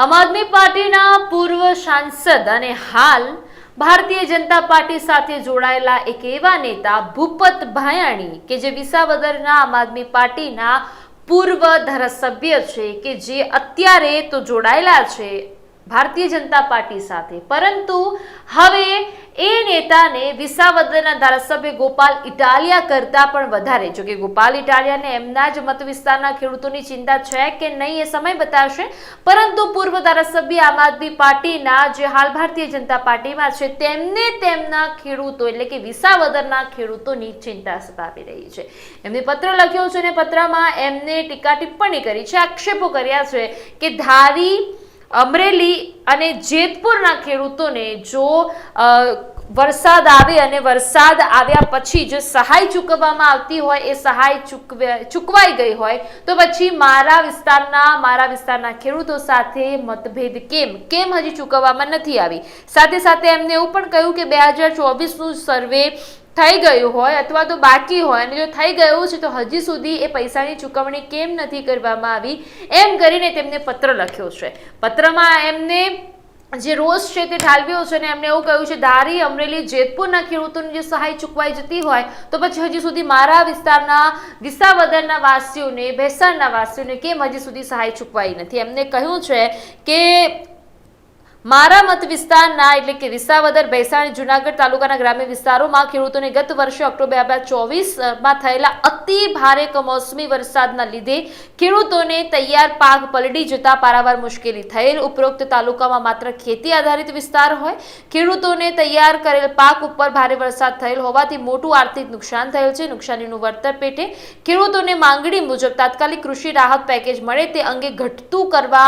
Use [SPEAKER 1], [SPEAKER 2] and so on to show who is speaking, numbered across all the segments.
[SPEAKER 1] આમ આદમી પાર્ટીના પૂર્વ સાંસદ અને હાલ ભારતીય જનતા પાર્ટી સાથે જોડાયેલા એક એવા નેતા ભૂપત ભાયાણી કે જે વિસાવદરના આમ આદમી પાર્ટીના પૂર્વ ધારાસભ્ય છે કે જે અત્યારે તો જોડાયેલા છે ભારતીય જનતા પાર્ટી સાથે. પરંતુ હવે એ નેતાને વિસાવદરના ધારાસભ્ય ગોપાલ ઇટાલિયા કરતા પણ વધારે. જો કે ગોપાલ ઇટાલિયાને એમના જ મત વિસ્તારના ખેડૂતોની ચિંતા છે કે નહીં એ સમય બતાવશે. પરંતુ પૂર્વ ધારાસભ્ય આમ આદમી પાર્ટીના જે હાલ ભારતીય જનતા પાર્ટીમાં છે, તેમને તેમના ખેડૂતો એટલે કે વિસાવદરના ખેડૂતોની ચિંતા સતાવી રહી છે. એમને પત્ર લખ્યો છે અને પત્રમાં એમને ટીકા ટિપ્પણી કરી છે, આક્ષેપો કર્યા છે કે ધારી અમરેલી અને જેતપુરના ખેડૂતોને જો વરસાદ આવે અને વરસાદ આવ્યા પછી જો સહાય ચૂકવવામાં આવતી હોય, એ સહાય ચૂકવે, ચૂકવાઈ ગઈ હોય, તો પછી મારા વિસ્તારના મારા વિસ્તારના ખેડૂતો સાથે મતભેદ કેમ? કેમ હજી ચૂકવવામાં નથી આવી? સાથે સાથે એમને એવું પણ કહ્યું કે બે હજાર ચોવીસનું સર્વે થઈ ગયું હોય અથવા તો બાકી હોય અને જો થઈ ગયું છે તો હજી સુધી એ પૈસાની ચૂકવણી કેમ નથી કરવામાં આવી, એમ કરીને તેમને પત્ર લખ્યો છે. પત્રમાં એમને જે રોષ છે તે ઠાલવ્યો છે અને એમને એવું કહ્યું છે ધારી અમરેલી જેતપુરના ખેડૂતોની જે સહાય ચૂકવાઈ જતી હોય તો પછી હજી સુધી મારા વિસ્તારના વિસાવદરના વાસીઓને, ભેસાણના વાસીઓને કેમ હજી સુધી સહાય ચૂકવાઈ નથી? એમને કહ્યું છે કે મારા મત વિસ્તારના એટલે કે વિસાવદર, ભેસાણ, જુનાગઢ તાલુકાના ગ્રામ્ય વિસ્તારોમાં ખેડૂતોને ગત વર્ષે ઓક્ટોબર હજાર ચોવીસમાં થયેલા અતિ ભારે કમોસમી વરસાદના લીધે ખેડૂતોને તૈયાર પાક પલડી જતા પારાવાર મુશ્કેલી થયેલ. ઉપરોક્ત તાલુકામાં માત્ર ખેતી આધારિત વિસ્તાર હોય, ખેડૂતોને તૈયાર કરેલ પાક ઉપર ભારે વરસાદ થયેલ હોવાથી મોટું આર્થિક નુકસાન થયેલ છે. નુકસાનીનું વળતર પેટે ખેડૂતોને માંગણી મુજબ તાત્કાલિક કૃષિ રાહત પેકેજ મળે તે અંગે ઘટતું કરવા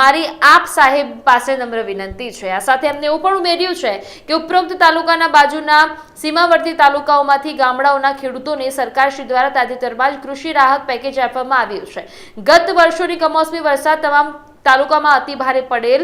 [SPEAKER 1] મારી આપ સાહેબ પાસે નમ્ર વિનંતી છે. આ સાથે એમને એવું પણ ઉમેર્યું છે કે ઉપરોક્ત તાલુકાના બાજુના સીમાવર્તી તાલુકાઓમાંથી ગામડાઓના ખેડૂતોને સરકારશ્રી દ્વારા તાજેતરમાં જ કૃષિ રાહત પેકેજ આપવામાં આવ્યું છે. ગત વર્ષોની કમોસમી વરસાદ તમામ તાલુકામાં અતિ ભારે પડેલ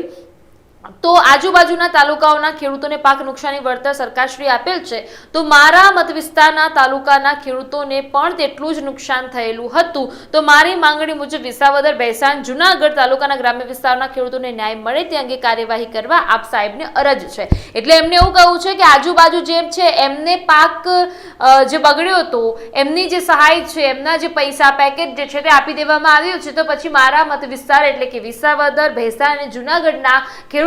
[SPEAKER 1] તો આજુબાજુના તાલુકાઓના ખેડૂતોને પાક નુકસાની વળતર સરકારશ્રી આપેલ છે. તો મારા મત વિસ્તારના તાલુકાના ખેડૂતોને પણ તેટલું જ નુકસાન થયેલું હતું. તો મારી માંગણી મુજબ વિસાવદર ભેસાણ જુનાગઢ તાલુકાના ગ્રામ્ય વિસ્તારના ખેડૂતોને ન્યાય મળે તે અંગે કાર્યવાહી કરવા આપ સાહેબને અરજ છે. એટલે એમને એવું કહ્યું છે કે આજુબાજુ જેમ છે, એમને પાક જે બગડ્યો હતો, એમની જે સહાય છે, એમના જે પૈસા પેકેજ જે છે તે આપી દેવામાં આવ્યું છે. તો પછી મારા મત વિસ્તાર એટલે કે વિસાવદર ભેસાણ અને જુનાગઢના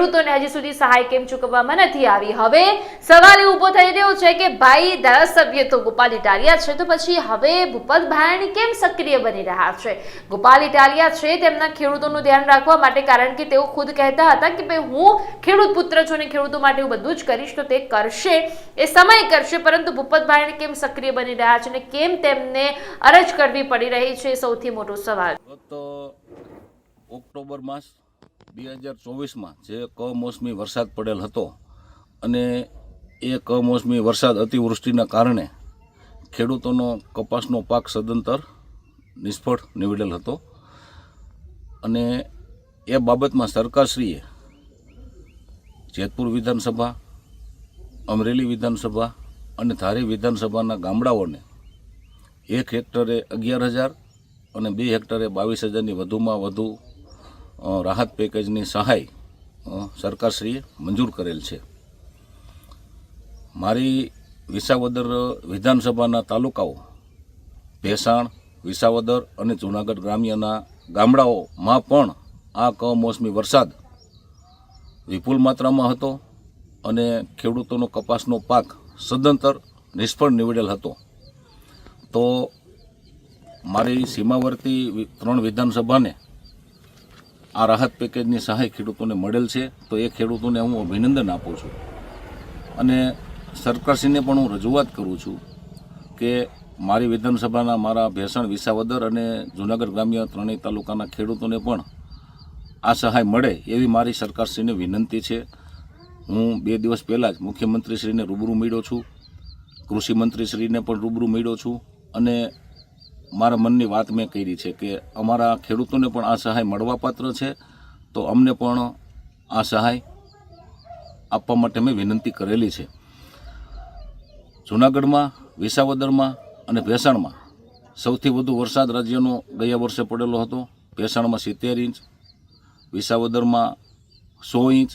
[SPEAKER 1] ખેડૂતોને હજી સુધી સહાય કેમ ચૂકવવામાં નથી આવી? હવે સવાલ એ થઈ રહ્યો છે કે ભાઈ ધારાસભ્ય તો ગોપાલ ઇટાલિયા છે, તો પછી હવે ભૂપત ભાયાણી કેમ સક્રિય બની રહ્યા છે? ગોપાલ ઇટાલિયા છે, તેમના ખેડૂતોનું ધ્યાન રાખવા માટે, કારણ કે તેઓ ખુદ કહેતા હતા કે ભાઈ હું ખેડૂત પુત્ર છું અને ખેડૂતો માટે હું બધું જ કરીશ, તો તે કરશે, એ સમય કરશે, પરંતુ ભૂપત ભાયાણી કેમ સક્રિય બની રહ્યા છે અને કેમ તેમને અરજ કરવી પડી રહી છે? સૌથી મોટો સવાલ.
[SPEAKER 2] તો ઓક્ટોબર માસ બે હજાર ચોવીસમાં જે કમોસમી વરસાદ પડેલ હતો અને એ કમોસમી વરસાદ અતિવૃષ્ટિના કારણે ખેડૂતોનો કપાસનો પાક સદંતર નિષ્ફળ નીવડેલ હતો. અને એ બાબતમાં સરકારશ્રીએ જેતપુર વિધાનસભા, અમરેલી વિધાનસભા અને ધારી વિધાનસભાના ગામડાઓને એક હેક્ટરે અગિયાર હજાર અને બે હેક્ટરે બાવીસ હજારની વધુમાં વધુ રાહત પેકેજની સહાય સરકારશ્રીએ મંજૂર કરેલ છે. મારી વિસાવદર વિધાનસભાના તાલુકાઓ, ભેસાણ, વિસાવદર અને જૂનાગઢ ગ્રામ્યના ગામડાઓમાં પણ આ કમોસમી વરસાદ વિપુલ માત્રામાં હતો અને ખેડૂતોનો કપાસનો પાક સદંતર નિષ્ફળ નીવડેલ હતો. તો મારી સીમાવર્તી ત્રણ વિધાનસભાને આ રાહત પેકેજની સહાય ખેડૂતોને મળેલ છે, તો એ ખેડૂતોને હું અભિનંદન આપું છું. અને સરકારશ્રીને પણ હું રજૂઆત કરું છું કે મારી વિધાનસભાના મારા ભેસણ વિસાવદર અને જૂનાગઢ ગ્રામ્ય ત્રણેય તાલુકાના ખેડૂતોને પણ આ સહાય મળે એવી મારી સરકારશ્રીને વિનંતી છે. હું બે દિવસ પહેલાં જ મુખ્યમંત્રીશ્રીને રૂબરૂ મળ્યો છું કૃષિ મંત્રીશ્રીને પણ રૂબરૂ મળ્યો છું અને મારા મનની વાત મેં કરી છે કે અમારા ખેડૂતોને પણ આ સહાય મળવાપાત્ર છે, તો અમને પણ આ સહાય આપવા માટે મેં વિનંતી કરેલી છે. જૂનાગઢમાં, વિસાવદરમાં અને ભેસાણમાં સૌથી વધુ વરસાદ રાજ્યનો ગયા વર્ષે પડેલો હતો. ભેસાણમાં સિત્તેર ઇંચ, વિસાવદરમાં સો ઇંચ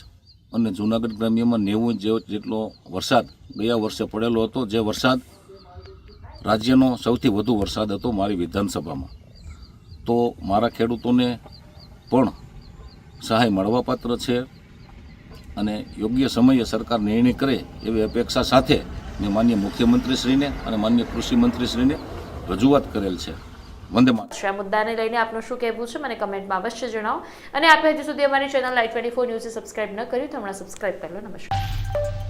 [SPEAKER 2] અને જૂનાગઢ ગ્રામ્યમાં નેવું ઇંચ જેટલો વરસાદ ગયા વર્ષે પડેલો હતો. જે વરસાદ રાજ્યનો સૌથી વધુ વરસાદ હતો મારી વિધાનસભામાં. તો મારા ખેડૂતોને પણ સહાય મળવાપાત્ર છે અને યોગ્ય સમયે સરકાર નિર્ણય કરે એવી અપેક્ષા સાથે મેં માન્ય મુખ્યમંત્રીશ્રીને અને માન્ય કૃષિમંત્રીશ્રીને રજૂઆત કરેલ છે. વંદે માતરમ.
[SPEAKER 1] આ મુદ્દાને લઈને આપનું શું કહેવું છે મને કમેન્ટમાં અવશ્ય જણાવો. અને આપે હજી સુધી અમારી ચેનલ લાઈટ ટ્વેન્ટી ફોર ન્યૂઝને સબસ્ક્રાઇબ ન કર્યું તો હમણાં સબસ્ક્રાઇબ કરી લો. નમસ્કાર.